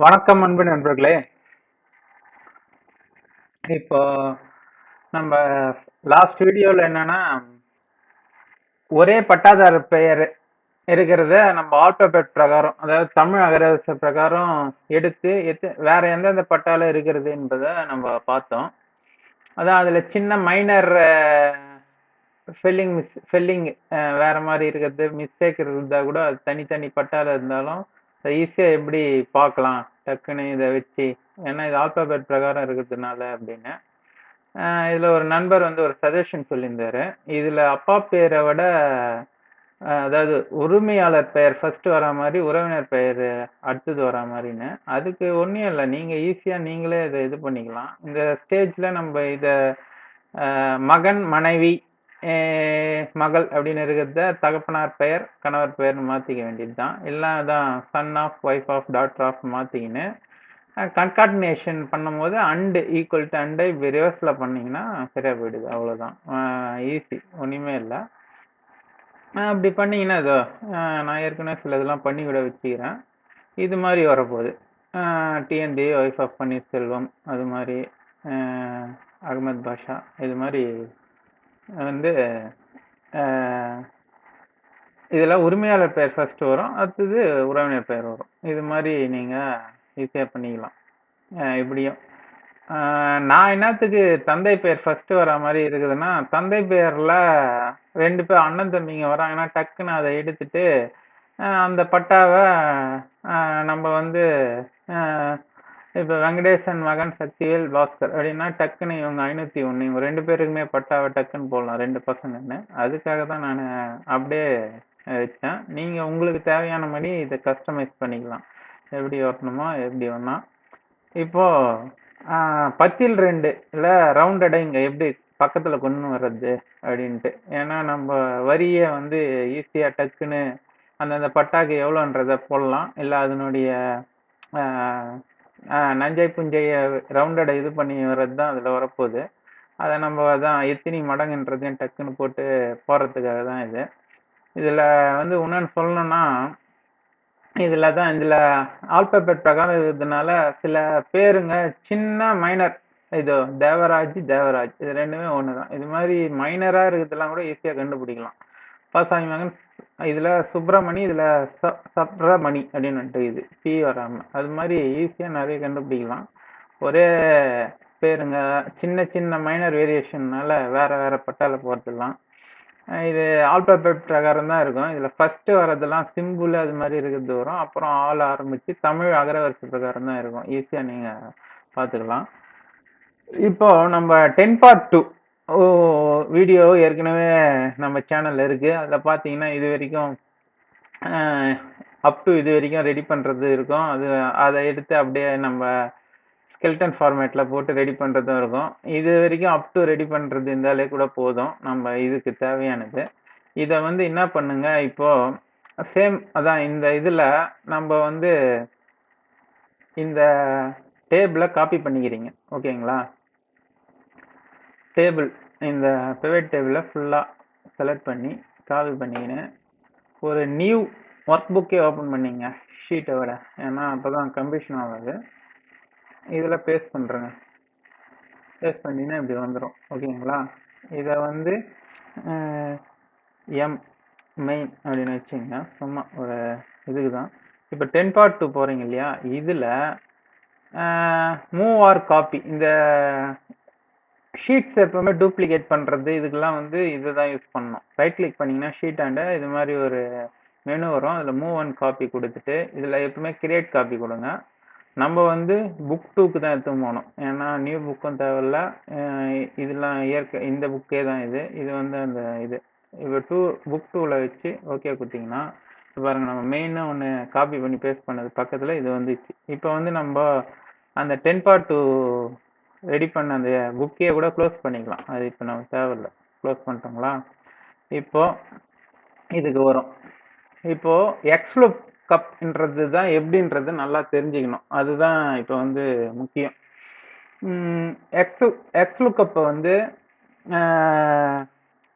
வணக்கம் அன்பு நண்பர்களே. இப்போ நம்ம லாஸ்ட் வீடியோல என்னன்னா ஒரே பட்டாதார பெயர் இருக்கிறத நம்ம ஆல்பபெட் பிரகாரம் அதாவது தமிழ் அகரவரிசை பிரகாரம் எடுத்து எத்து வேற எந்தெந்த பட்டால இருக்கிறது என்பதை நம்ம பார்த்தோம். அதான் அதில் சின்ன மைனர் ஸ்பெல்லிங் மிஸ் ஸ்பெல்லிங் வேற மாதிரி இருக்கிறது மிஸ்டேக் இருந்தால் கூட அது தனித்தனி பட்டால இருந்தாலும் ஈஸியாக எப்படி பார்க்கலாம்? டக்குன்னு இதை வச்சு ஏன்னா இது ஆல்பாபெட் பிரகாரம் இருக்கிறதுனால அப்படின்னு. இதில் இதுல ஒரு நண்பர் வந்து ஒரு சஜஷன் சொல்லியிருந்தாரு. இதுல அப்பா பேரை விட அதாவது உரிமையாளர் பெயர் ஃபர்ஸ்ட் வர மாதிரி உறவினர் பெயர் அடுத்தது வர மாதிரின்னு. அதுக்கு ஒன்றும் இல்லை. நீங்கள் ஈஸியாக நீங்களே இதை இது பண்ணிக்கலாம். இந்த ஸ்டேஜில் நம்ம இதை மகன் மனைவி மகள் அப்படின்னு இருக்கிறத தகப்பனார் பெயர் கணவர் பெயர்னு மாற்றிக்க வேண்டியது தான் இல்லை அதான் son of wife of daughter of மாற்றிக்கின்னு coordination பண்ணும்போது அண்டு ஈக்குவல் டு அண்டை ரிவர்ஸில் பண்ணிங்கன்னா சரியாக போயிடுது. அவ்வளோதான் ஈஸி ஒன்றுமே இல்லை. அப்படி பண்ணிங்கன்னா இதோ நான் ஏற்கனவே சில இதெல்லாம் பண்ணி கூட வச்சுக்கிறேன். இது மாதிரி வரப்போகுது. டிஎன்டி ஒய்ஃப் ஆஃப் பன்னீர்செல்வம் அது மாதிரி அகமது பாஷா இது மாதிரி வந்து இதில் உரிமையாளர் பெயர் ஃபர்ஸ்ட் வரும். அடுத்தது உறவினர் பெயர் வரும். இது மாதிரி நீங்கள் ஈஸியாக பண்ணிக்கலாம். இப்படியும். நான் என்னத்துக்கு தந்தை பெயர் ஃபர்ஸ்ட் வர மாதிரி இருக்குதுன்னா தந்தை பெயரில் ரெண்டு பேர் அண்ணன் தம்பிங்க வராங்கன்னா டக்குன்னு அதை எடுத்துட்டு அந்த பட்டாவை நம்ம வந்து இப்போ வெங்கடேசன் மகன் சக்திவேல் பாஸ்கர் அப்படின்னா டக்குன்னு இவங்க ஐநூற்றி ஒன்று இவங்க ரெண்டு பேருக்குமே பட்டாவை டக்குன்னு போடலாம் ரெண்டு பசங்கன்னு. அதுக்காக தான் நான் அப்படியே வச்சேன் நீங்கள் உங்களுக்கு தேவையான மாதிரி இதை கஸ்டமைஸ் பண்ணிக்கலாம். எப்படி வரணுமோ எப்படி ஒன்னா இப்போ பத்தில் ரெண்டு இல்லை ரவுண்ட் அடைங்க. எப்படி பக்கத்தில் கொண்டு வர்றது அப்படின்ட்டு. ஏன்னா நம்ம வரியை வந்து ஈஸியாக டக்குன்னு அந்தந்த பட்டாக்கு எவ்வளோன்றத போடலாம். இல்லை அதனுடைய ஆஹ் நஞ்சை புஞ்சைய ரவுண்டடை இது பண்ணி வர்றது தான் அதில் வரப்போகுது. அதை நம்ம தான் எத்தனை மடங்குன்றதையும் டக்குன்னு போட்டு போடுறதுக்காக தான் இது. இதில் வந்து இன்னொன்று சொல்லணும்னா இதில் தான் இதில் ஆல்பபெட் பிரகாரம் இருக்கிறதுனால சில பேருங்க சின்ன மைனர் இது தேவராஜ் தேவராஜ் இது ரெண்டுமே ஒன்று தான் இது மாதிரி மைனராக இருக்கிறதெல்லாம் கூட ஈஸியாக கண்டுபிடிக்கலாம். பாசாமி மகன் இதில் சுப்பிரமணி இதில் ச சப்ரமணி அப்படின்னு வந்துட்டு இது சி வராமல் அது மாதிரி ஈஸியாக நிறைய கண்டுபிடிக்கலாம். ஒரே பேருங்க சின்ன சின்ன மைனர் வேரியேஷன்னால வேற வேற பட்டால போகிறதுலாம் இது ஆல்பபெட் பிரகாரம் தான் இருக்கும். இதில் ஃபர்ஸ்ட் வரதெல்லாம் சிம்பிள் அது மாதிரி இருக்கிறது வரும். அப்புறம் ஆள் ஆரம்பிச்சு தமிழ் அகரவரிசை பிரகாரம் தான் இருக்கும். ஈஸியாக நீங்கள் பார்த்துக்கலாம். இப்போ நம்ம ten part two O video ஏற்கனவே நம்ம சேனலில் இருக்குது அதில் பார்த்தீங்கன்னா இது வரைக்கும் அப் டு இது வரைக்கும் ரெடி பண்ணுறது இருக்கும். அது அதை எடுத்து அப்படியே நம்ம ஸ்கெல்டன் ஃபார்மேட்டில் போட்டு ரெடி பண்ணுறதும் இருக்கும். இது வரைக்கும் அப் டு ரெடி பண்ணுறது இருந்தாலே கூட போதும். நம்ம இதுக்கு தேவையானது. இதை வந்து என்ன பண்ணுங்க இப்போது சேம் அதான் இந்த இதில் நம்ம வந்து இந்த டேபிளை காப்பி பண்ணிக்கிறீங்க. ஓகேங்களா டேபிள் இந்த பிவைட் டேபிளை ஃபுல்லாக செலக்ட் பண்ணி காப்பி பண்ணிக்கின்னு ஒரு நியூ ஒர்க் புக்கே ஓப்பன் பண்ணிங்க ஷீட்டை விட. ஏன்னா அப்போ தான் கம்ப்யூஷன் ஆகாது. இதில் பேஸ்ட் பண்ணுறேங்க பேஸ்ட் பண்ணிங்கன்னா இப்படி வந்துடும் ஓகேங்களா? இதை வந்து எம் மெயின் அப்படின்னு வச்சுங்க. சும்மா ஒரு இதுக்கு தான் இப்போ டென் பார்ட் டூ போகிறீங்க இல்லையா? இதில் மூவ் ஆர் காப்பி இந்த ஷீட்ஸ் எப்பவுமே டூப்ளிகேட் பண்ணுறது இதுக்கெல்லாம் வந்து இதுதான் யூஸ் பண்ணணும். ரைட் கிளிக் பண்ணிங்கன்னா ஷீட் ஆண்ட இது மாதிரி ஒரு மெனு வரும். அதில் மூவ் அண்ட் காப்பி கொடுத்துட்டு இதில் எப்பவுமே கிரியேட் காப்பி கொடுங்க. நம்ம வந்து புக் டூக்கு தான் எடுத்து போகணும். ஏன்னா நியூ புக்கும் தேவையில்ல. இதெல்லாம் இயற்கை இந்த புக்கே தான் இது. இது வந்து அந்த இது. இப்போ டூ புக் டூவில் வச்சு ஓகே கொடுத்தீங்கன்னா பாருங்க நம்ம மெயினாக ஒன்று காப்பி பண்ணி பேஸ்ட் பண்ணது பக்கத்தில் இது வந்துச்சு. இப்போ வந்து நம்ம அந்த டென் பார்ட் டூ ரெடி பண்ண அந்த புக்கையே கூட க்ளோஸ் பண்ணிக்கலாம். அது இப்போ நம்ம தேவையில்ல. க்ளோஸ் பண்ணிட்டோங்களா? இப்போ இதுக்கு வரும். இப்போ எக்ஸ்லுப் கப்ன்றது தான் எப்படின்றது நல்லா தெரிஞ்சுக்கணும். அதுதான் இப்போ வந்து முக்கியம். எக்ஸ் எக்ஸ்லுக்கப்பை வந்து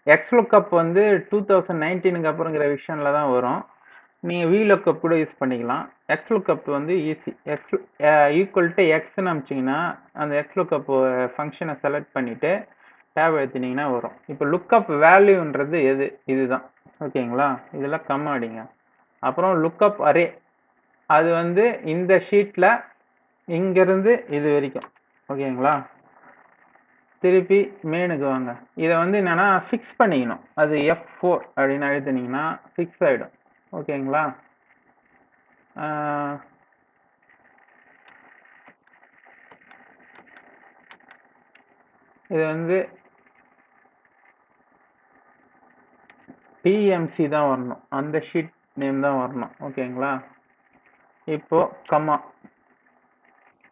எக்ஸ்லுக்கப் வந்து டூ தௌசண்ட் நைன்டீனுக்கு அப்புறங்கிற விஷயம்ல தான் வரும். நீங்கள் வி லுக்கப் கூட யூஸ் பண்ணிக்கலாம். எக்ஸ் லுக்கப் வந்து ஈஸி எக்ஸ் ஈக்குவல் டு எக்ஸ்ன்னு அமிச்சிங்கன்னா அந்த எக்ஸ் லுக்கப் ஃபங்க்ஷனை செலக்ட் பண்ணிவிட்டு டேப் எடுத்துனீங்கன்னா வரும். இப்போ லுக்கப் வேல்யூன்றது எது? இதுதான். ஓகேங்களா? இதெல்லாம் கம் அடிங்க. அப்புறம் லுக்கப் அரே அது வந்து இந்த ஷீட்டில் இங்கேருந்து இது வரைக்கும். ஓகேங்களா? திருப்பி மெயினுக்கு வாங்க. இதை வந்து என்னென்னா ஃபிக்ஸ் பண்ணிக்கணும். அது எஃப் ஃபோர் அப்படின்னு அழுத்துனீங்கன்னா ஃபிக்ஸ் ஆகிடும் ஓகேங்களா? இது வந்து டிஎம்சி தான் வரணும். அந்த ஷீட் நேம் தான் வரணும். ஓகேங்களா? இப்போ கம்மா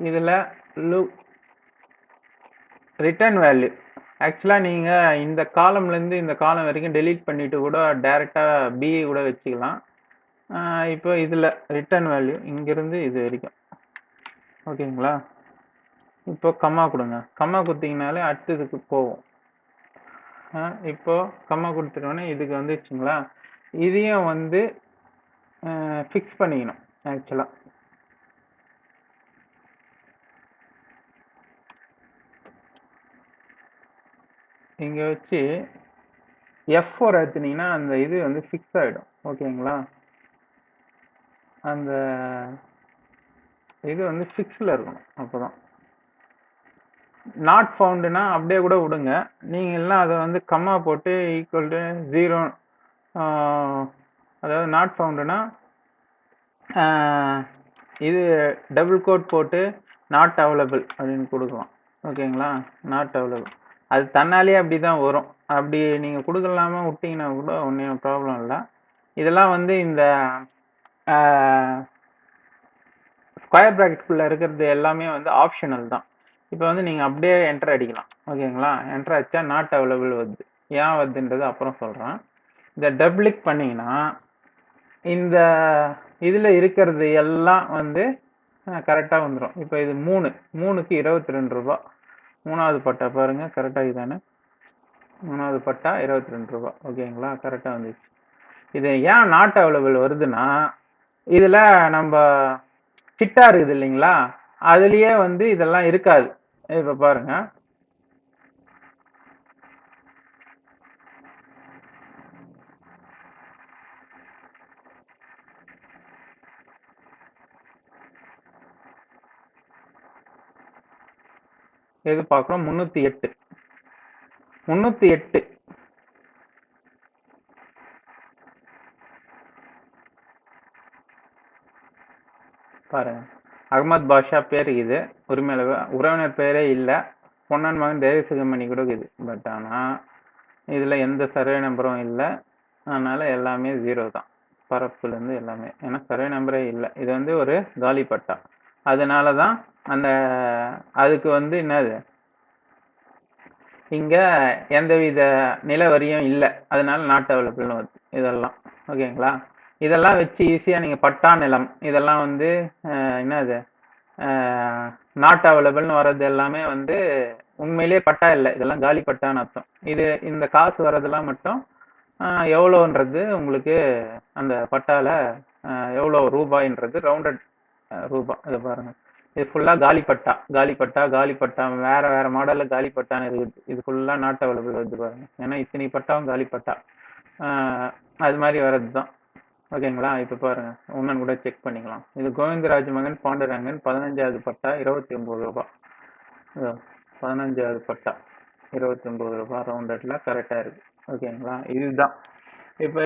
இதில் லு ரிட்டர்ன் வேல்யூ ஆக்சுவலாக நீங்கள் இந்த காலம்லேருந்து இந்த காலம் வரைக்கும் டெலீட் பண்ணிவிட்டு கூட டேரெக்டாக பிஏ கூட வச்சுக்கலாம். இப்போ இதில் ரிட்டர்ன் வேல்யூ இங்கேருந்து இது வரைக்கும். ஓகேங்களா? இப்போ கம்மா கொடுங்க. கம்மா கொடுத்தீங்கனாலே அடுத்ததுக்கு போகும். இப்போ கம்மா கொடுத்துட்டோன்னே இதுக்கு வந்துச்சுங்களா? இதையும் வந்து ஃபிக்ஸ் பண்ணிக்கணும் ஆக்சுவலாக இங்கே வச்சு எஃப் ஃபோர் எடுத்துனீங்கன்னா அந்த இது வந்து ஃபிக்ஸ் ஆகிடும் ஓகேங்களா? அந்த இது வந்து ஃபிக்ஸில் இருக்கணும் அப்போ தான் நாட் ஃபவுண்டுனா அப்படியே கூட விடுங்க. நீங்கள் எல்லாம் அதை வந்து கம்மா போட்டு ஈக்குவல் டு ஜீரோ அதாவது நாட் ஃபவுண்டுனா இது டபுள் கோட் போட்டு நாட் அவைலபிள் அப்படின்னு கொடுக்கலாம். ஓகேங்களா நாட் அவைலபிள் அது தன்னாலே அப்படி தான் வரும். அப்படி நீங்கள் கொடுக்கலாம விட்டிங்கன்னா கூட ஒன்றும் ப்ராப்ளம் இல்லை. இதெல்லாம் வந்து இந்த ஸ்கொயர் ப்ராக்கெட்குள்ளே இருக்கிறது எல்லாமே வந்து ஆப்ஷனல் தான். இப்போ வந்து நீங்கள் அப்படியே என்டர் அடிக்கலாம். ஓகேங்களா? என்டர் அடிச்சா நாட் அவைலபிள் வருது. ஏன் வருதுன்றது அப்புறம் சொல்கிறேன் இந்த டபுளிக் பண்ணிங்கன்னா இந்த இதில் இருக்கிறது எல்லாம் வந்து கரெக்டாக வந்துடும் இப்போ இது மூணு. மூணுக்கு இருபத்தி ரெண்டு ரூபா. மூணாவது பட்டா பாருங்கள் கரெக்டாக இதுதானே? மூணாவது பட்டா இருபத்தி ரெண்டு ரூபா. ஓகேங்களா? கரெக்டாக வந்துச்சு. இது ஏன் நாட் அவைலபிள் வருதுன்னா இதில் நம்ம சிட்டா இருக்குது இல்லைங்களா? அதுலேயே வந்து இதெல்லாம் இருக்காது. இப்போ பாருங்க. எது பார்க்குறோம் முந்நூற்றி எட்டு. முந்நூற்றி எட்டு. பாருங்க. அகமது பாஷா பேர் இது. உரிமையில உறவினர் பேரே இல்லை. பொன்னான் மகன் தேவசிகமணி கூட இருக்குது. பட் ஆனால் இதில் எந்த சர்வே நம்பரும் இல்லை. அதனால எல்லாமே ஜீரோ தான். பரப்புலேருந்து எல்லாமே. ஏன்னா சர்வே நம்பரே இல்லை. இது வந்து ஒரு காலி பட்டா. அதனால தான் அந்த அதுக்கு வந்து என்னது? இங்கே எந்தவித நிலவரியும் இல்லை. அதனால நாட் அவைலபிள்னு வருது. இதெல்லாம். ஓகேங்களா? இதெல்லாம் வச்சு ஈஸியா நீங்க பட்டா நிலம் இதெல்லாம் வந்து என்னது? நாட் அவைலபிள்னு வர்றது எல்லாமே வந்து உண்மையிலேயே பட்டா இல்லை. இதெல்லாம் காலி பட்டான்னு அர்த்தம். இது இந்த காசு வர்றதெல்லாம் மட்டும் எவ்வளோன்றது உங்களுக்கு அந்த பட்டால எவ்வளோ ரூபாய்ன்றது ரவுண்டட் ரூபாய் இதை பாருங்க. இது ஃபுல்லா காலி பட்டா. காலி பட்டா காலி பட்டா வேற வேற மாடல்ல காலி பட்டான்னு இருக்குது. இது ஃபுல்லா நாட் அவைலபிள் வருது பாருங்க. ஏன்னா இத்தனை பட்டாவும் காலி பட்டா. அது மாதிரி வர்றது தான் ஓகேங்களா? இப்போ பாருங்க. உன்னன் கூட செக் பண்ணிக்கலாம். இது கோவிந்தராஜ் மகன் பாண்டரங்கன் பதினஞ்சாவது பட்டா இருபத்தி ஒம்பது ரூபா பதினஞ்சாவது பட்டா இருபத்தி ஒம்பது ரூபா ரவுண்டட்ல கரெக்டாக இருக்கு. ஓகேங்களா? இதுதான். இப்போ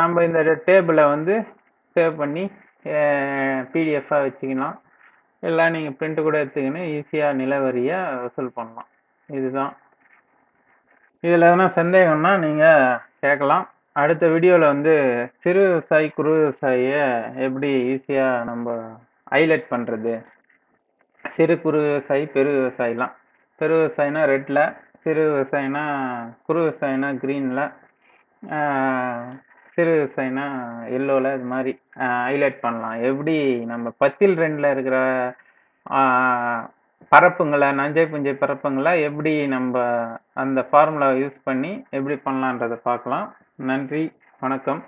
நம்ம இந்த டேபிளை வந்து சேவ் பண்ணி பிடிஎஃபாக வச்சுக்கலாம். இல்லை நீங்கள் பிரிண்ட் கூட எடுத்துக்கின்னு ஈஸியாக நிலவரியை வசூல் பண்ணலாம். இதுதான். இதில் எதனா சந்தேகம்னா நீங்கள் கேட்கலாம். அடுத்த வீடியோவில் வந்து சிறு விவசாயி குறு விவசாயியை எப்படி ஈஸியாக நம்ம ஹைலைட் பண்ணுறது சிறு குறு விவசாயி பெரு விவசாயிலாம். பெரு விவசாயினா ரெட்டில் சிறு விவசாயினா குறு விவசாயினா க்ரீனில் சிறு விவசாயினா எல்லோவில் இது மாதிரி ஹைலைட் பண்ணலாம். எப்படி நம்ம பத்தில் ரெண்டில் இருக்கிற பரப்புங்களை நஞ்சை புஞ்சை பரப்புங்களை எப்படி நம்ம அந்த ஃபார்முலாவை யூஸ் பண்ணி எப்படி பண்ணலான்றதை பார்க்கலாம். நன்றி வணக்கம்.